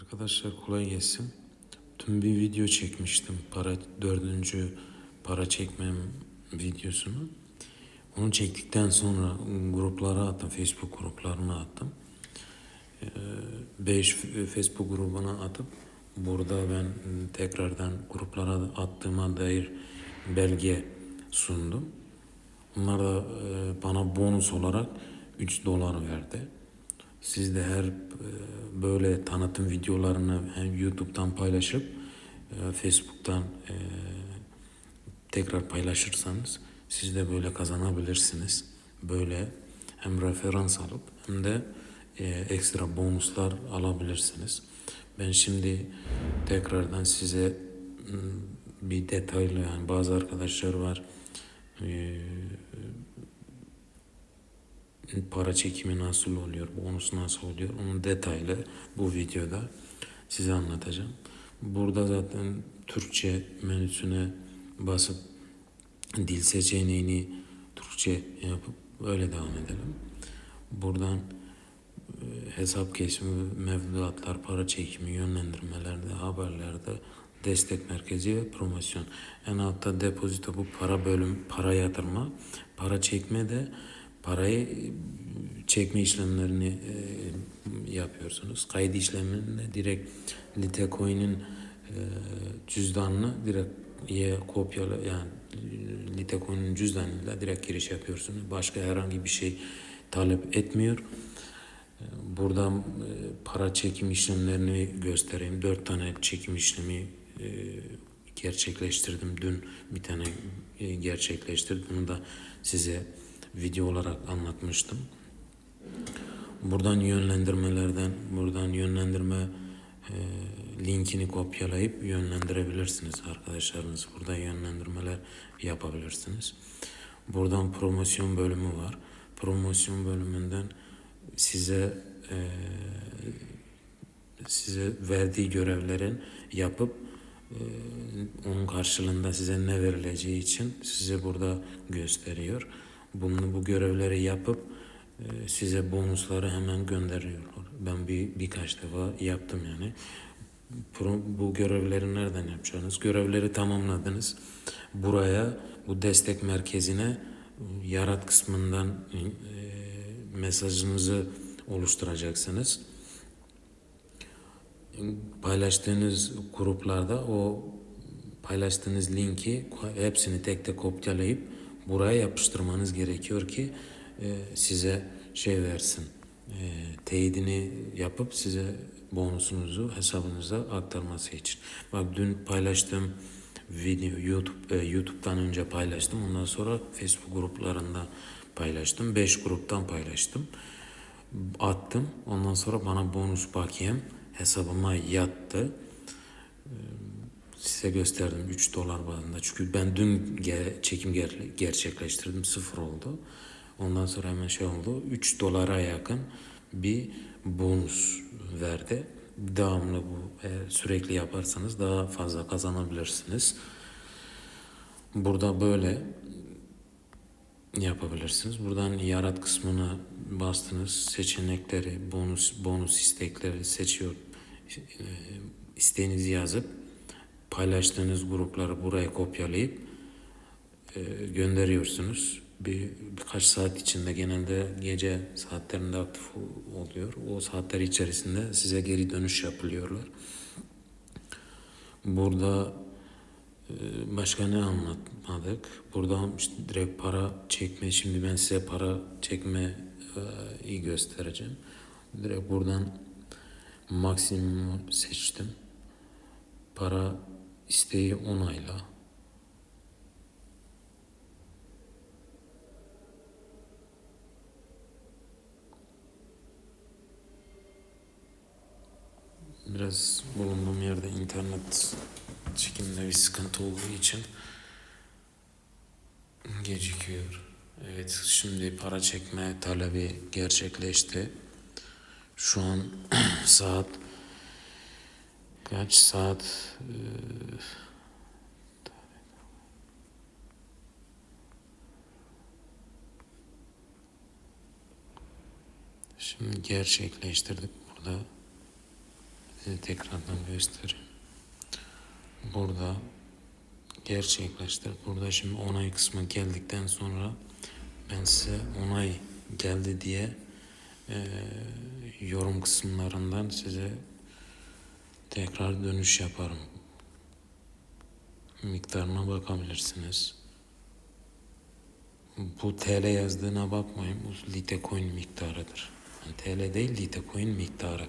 Arkadaşlar kolay gelsin. Dün bir video çekmiştim. Para dördüncü para çekmem videosunu. Onu çektikten sonra gruplara attım. Facebook gruplarına attım. 5 Facebook grubuna atıp burada ben tekrardan gruplara attığıma dair belge sundum. Onlar da e, bana bonus olarak 3 dolar verdi. Siz de her e, böyle tanıtım videolarını hem YouTube'dan paylaşıp e, Facebook'tan e, tekrar paylaşırsanız siz de böyle kazanabilirsiniz. Böyle hem referans alıp hem de ekstra bonuslar alabilirsiniz. Ben şimdi tekrardan size bir detaylı yani bazı arkadaşlar var para çekimi nasıl oluyor, bonus nasıl oluyor onu detaylı bu videoda size anlatacağım. Burada zaten Türkçe menüsüne basıp dil seçeneğini Türkçe yapıp öyle devam edelim. Buradan e, hesap kesimi, mevduatlar, para çekimi, yönlendirmelerde, haberlerde, destek merkezi ve promosyon. En altta depozito bu para bölüm, para yatırma, para çekme de parayı e, çekme işlemlerini e, yapıyorsunuz. Kayıt işleminde direkt Litecoin'in e, cüzdanını direkt ye kopyala yani Litecoin'in cüzdanıyla direkt giriş yapıyorsunuz. Başka herhangi bir şey talep etmiyor. E, Buradan e, para çekim işlemlerini göstereyim. Dört tane çekim işlemi e, gerçekleştirdim. Dün bir tane e, gerçekleştirdim. Bunu da size video olarak anlatmıştım. Buradan yönlendirmelerden, buradan yönlendirme e, linkini kopyalayıp yönlendirebilirsiniz arkadaşlarınız. Burada yönlendirmeler yapabilirsiniz. Buradan promosyon bölümü var. Promosyon bölümünden size e, size verdiği görevlerin yapıp e, onun karşılığında size ne verileceği için size burada gösteriyor. Bunu bu görevleri yapıp e, size bonusları hemen gönderiyorlar. Ben bir birkaç defa yaptım yani. Bu görevleri nereden yapacağınız? Görevleri tamamladınız. Buraya bu destek merkezine e, yarat kısmından e, mesajınızı oluşturacaksınız. Paylaştığınız gruplarda o paylaştığınız linki hepsini tek tek kopyalayıp buraya yapıştırmanız gerekiyor ki e, size şey versin. E, teyidini yapıp size bonusunuzu hesabınıza aktarması için. Bak dün paylaştığım video YouTube e, YouTube'dan önce paylaştım. Ondan sonra Facebook gruplarında paylaştım. 5 gruptan paylaştım. Attım. Ondan sonra bana bonus bakiyem hesabıma yattı size gösterdim 3 dolar bazında. Çünkü ben dün ge- çekim ger- gerçekleştirdim sıfır oldu. Ondan sonra hemen şey oldu 3 dolara yakın bir bonus verdi. Devamlı bu eğer sürekli yaparsanız daha fazla kazanabilirsiniz. Burada böyle yapabilirsiniz. Buradan yarat kısmına bastınız. Seçenekleri, bonus bonus istekleri seçiyor. E, isteğinizi yazıp paylaştığınız grupları buraya kopyalayıp e, gönderiyorsunuz. Bir birkaç saat içinde genelde gece saatlerinde aktif ol- oluyor. O saatler içerisinde size geri dönüş yapılıyorlar. Burada e, başka ne anlatmadık? Burada işte direkt para çekme. Şimdi ben size para çekme e, göstereceğim. Direkt buradan maksimum seçtim. Para isteği onayla. Biraz bulunduğum yerde internet çekiminde bir sıkıntı olduğu için gecikiyor. Evet şimdi para çekme talebi gerçekleşti. Şu an saat kaç saat e, Şimdi gerçekleştirdik burada. Size tekrardan göstereyim. Burada gerçekleştir. Burada şimdi onay kısmı geldikten sonra ben size onay geldi diye eee, yorum kısımlarından size tekrar dönüş yaparım. Miktarına bakabilirsiniz. Bu TL yazdığına bakmayın. Bu Litecoin miktarıdır. Yani TL değil Litecoin miktarı.